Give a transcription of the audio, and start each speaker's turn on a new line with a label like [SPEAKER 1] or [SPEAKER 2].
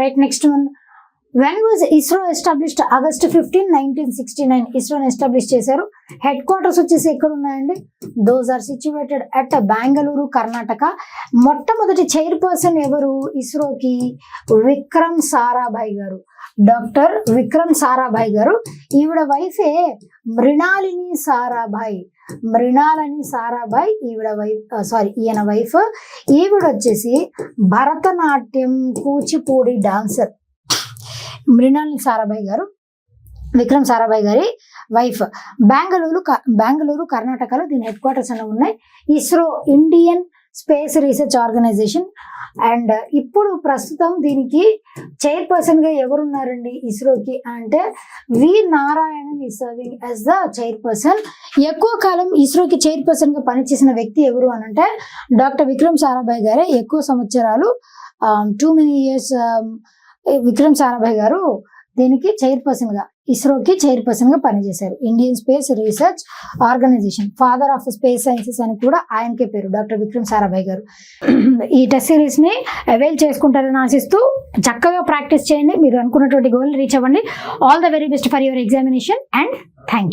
[SPEAKER 1] Right next one when was ISRO established August fifteen nineteen sixty nine ఇస్రోని establish చేశారు. Head quarters వచ్చేసి ఎక్కడ ఉన్నాయండి those are situated at Bengaluru Karnataka మొట్టమొదటి chairperson ఎవరు? ఇస్రోకి విక్రమ్ సారాభాయ్ గారు. Doctor Vikram Sarabhai గారు. ఈవిడ వైఫే మృణాలిని సారాభాయ్. మృణాలిని సారాభాయ్ ఈవిడ వైఫ్ సారీ ఈయన వైఫ్. ఈవిడ వచ్చేసి భరతనాట్యం కూచిపూడి డాన్సర్. మృణాలిని సారాభాయ్ గారు విక్రమ్ సారాభాయ్ గారి వైఫ్. బెంగళూరు క- బెంగళూరు కర్ణాటకలో దీని హెడ్ క్వార్టర్స్ అనేవి ఉన్నాయి. ISRO Indian space research organisation. And ఇప్పుడు ప్రస్తుతం దీనికి చైర్పర్సన్గా ఎవరున్నారండి ఇస్రోకి అంటే వి నారాయణన్ ఈ సర్వింగ్ యాజ్ ద చైర్పర్సన్ ఎక్కువ కాలం ఇస్రోకి చైర్పర్సన్గా పనిచేసిన వ్యక్తి ఎవరు అని అంటే డాక్టర్ విక్రమ్ సారాభాయ్ గారే. ఎక్కువ సంవత్సరాలు too many years Vikram Sarabhai గారు దీనికి చైర్పర్సన్గా ఇస్రోకి చైర్పర్సన్గా పనిచేశారు. Indian space research organisation father of space sciences అని కూడా ఆయనకే పేరు డాక్టర్ విక్రమ్ సారాభాయ్ గారు. ఈ టెస్ట్ సిరీస్ని అవైల్ చేసుకుంటారని ఆశిస్తూ చక్కగా ప్రాక్టీస్ చేయండి. మీరు అనుకున్నటువంటి గోల్ రీచ్ అవ్వండి. All the very best for your examination and thank you